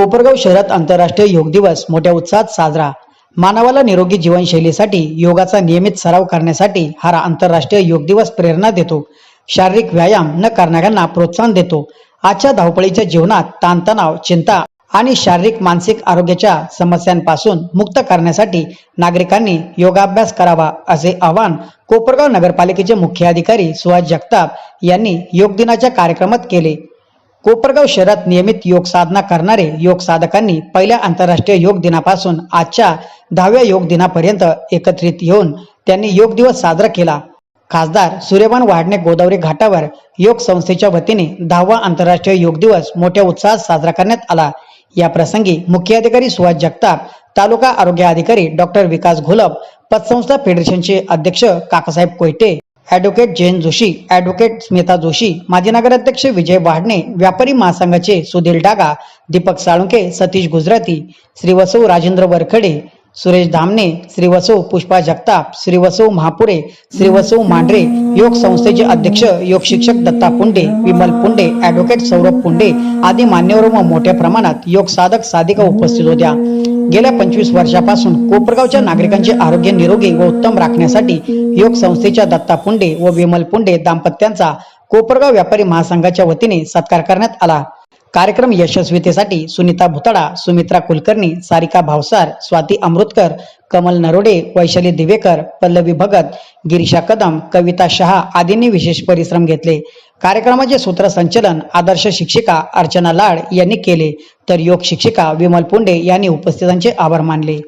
कोपरगाव शहरात आंतरराष्ट्रीय योग दिवस मोठ्या उत्साहात साजरा. मानवाला निरोगी जीवनशैलीसाठी योगाचा नियमित सराव करण्यासाठी हा आंतरराष्ट्रीय योग दिवस प्रेरणा देतो. शारीरिक व्यायाम न करणाऱ्यांना प्रोत्साहन देतो. आजच्या धावपळीच्या जीवनात ताणतणाव चिंता आणि शारीरिक मानसिक आरोग्याच्या समस्यांपासून मुक्त करण्यासाठी नागरिकांनी योगाभ्यास करावा असे आवाहन कोपरगाव नगरपालिकेचे मुख्य अधिकारी सुहास जगताप यांनी योग दिनाच्या कार्यक्रमात केले. कोपरगाव शहरात नियमित योग साधना करणारे योग साधकांनी पहिल्या आंतरराष्ट्रीय योग दिनापासून आजच्या दहाव्या योग दिनापर्यंत एकत्रित येऊन त्यांनी योग दिवस साजरा केला. खासदार सूर्यमान वाढणे गोदावरी घाटावर योग संस्थेच्या वतीने दहावा आंतरराष्ट्रीय योग दिवस मोठ्या उत्साहात साजरा करण्यात आला. या प्रसंगी मुख्य अधिकारी सुहास जगताप तालुका आरोग्य अधिकारी डॉक्टर विकास घोलप पतसंस्था फेडरेशनचे अध्यक्ष काकासाहेब कोयटे ॲडव्होकेट जयंत जोशी ॲडव्होकेट स्मिता जोशी माजी नगराध्यक्ष विजय वाढणे व्यापारी महासंघाचे सुधीर डागा दीपक साळुंके सतीश गुजराती श्रीवसव राजेंद्र वरखडे सुरेश धामणे श्रीवसो पुष्पा जगताप श्रीवसो महापुरे श्रीवसो मांढरे योग संस्थेचे अध्यक्ष योग शिक्षक दत्ता पुंडे विमल पुंडे ॲडव्होकेट सौरभ पुंडे आदी मान्यवर व मोठ्या प्रमाणात योग साधक साधिका उपस्थित होत्या. गेल्या पंचवीस वर्षापासून कोपरगावच्या नागरिकांचे आरोग्य निरोगी व उत्तम राखण्यासाठी योग संस्थेच्या दत्ता पुंडे व विमल पुंडे दाम्पत्यांचा कोपरगाव व्यापारी महासंघाच्या वतीने सत्कार करण्यात आला. कार्यक्रम यशस्वीतेसाठी सुनीता भुतडा सुमित्रा कुलकर्णी सारिका भावसार स्वाती अमृतकर कमल नरोडे वैशाली दिवेकर पल्लवी भगत गिरीशा कदम कविता शहा आदींनी विशेष परिश्रम घेतले. कार्यक्रमाचे सूत्रसंचलन आदर्श शिक्षिका अर्चना लाड यांनी केले. तर योग शिक्षिका विमल पुंडे यांनी उपस्थितांचे आभार मानले.